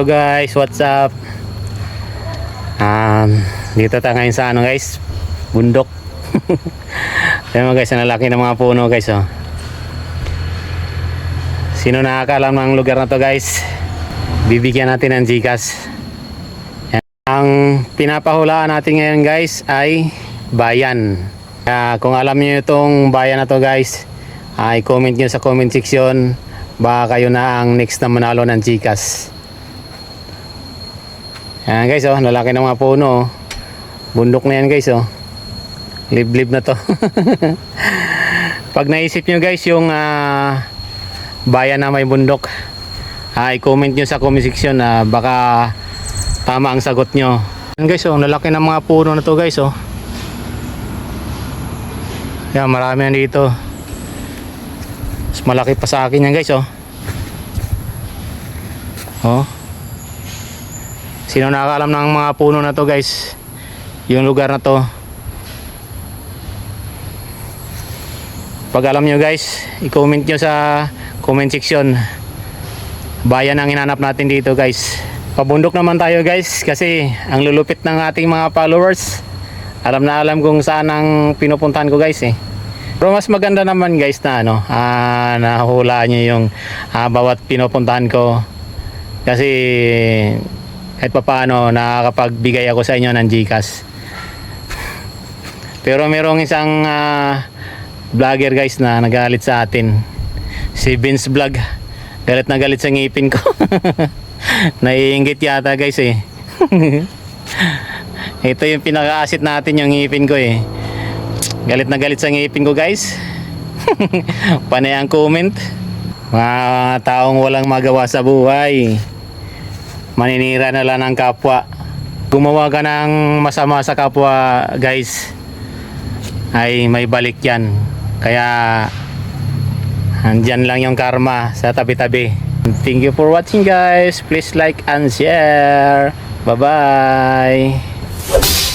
So guys, what's up? Um, dito tayo ngayon sa ano guys, bundok. Ayan mo guys, ang lalaki ng mga puno guys oh. Sino nakakaalam ng lugar na to guys? Bibigyan natin ng Gcash. Ang pinapahulaan natin ngayon guys ay bayan. Kaya kung alam niyo itong bayan na to guys, ay comment niyo sa comment section. Baka kayo na ang next na manalo ng Gcash. Yan guys oh, lalaki ng mga puno oh. Bundok na yan guys oh. Liblib na to. Pag naisip nyo guys yung ah, bayan na may bundok, ay comment nyo sa comment section na baka tama ang sagot nyo. Yan guys oh, lalaki ng mga puno na to guys oh. Yan, marami yan dito. Mas malaki pa sa akin yan guys oh. Oh. Sino nakakaalam ng mga puno na to guys? Yung lugar na to. Pag alam nyo guys, i-comment nyo sa comment section. Bayan ang hinanap natin dito guys. Pabundok naman tayo guys kasi ang lulupit ng ating mga followers. Alam na alam kung saan ang pinupuntahan ko guys eh. Pero mas maganda naman guys na ano, ah, nahula nyo yung ah, bawat pinupuntahan ko. Kasi kahit pa paano nakakapagbigay ako sa inyo ng Gcash. Pero merong isang ah, vlogger guys na nagalit sa atin. Si Vince Vlog. Galit na galit sa ngipin ko. Naiingit yata guys eh. Ito yung pinaka-asset natin yung ngipin ko eh. Galit na galit sa ngipin ko guys. Panay ang comment. Mga taong walang magawa sa buhay. Maninira na lang ng kapwa. Gumawa ka ng masama sa kapwa guys ay may balik yan. Kaya andyan lang yung karma sa tabi-tabi. Thank you for watching guys. Please like and share. Bye-bye.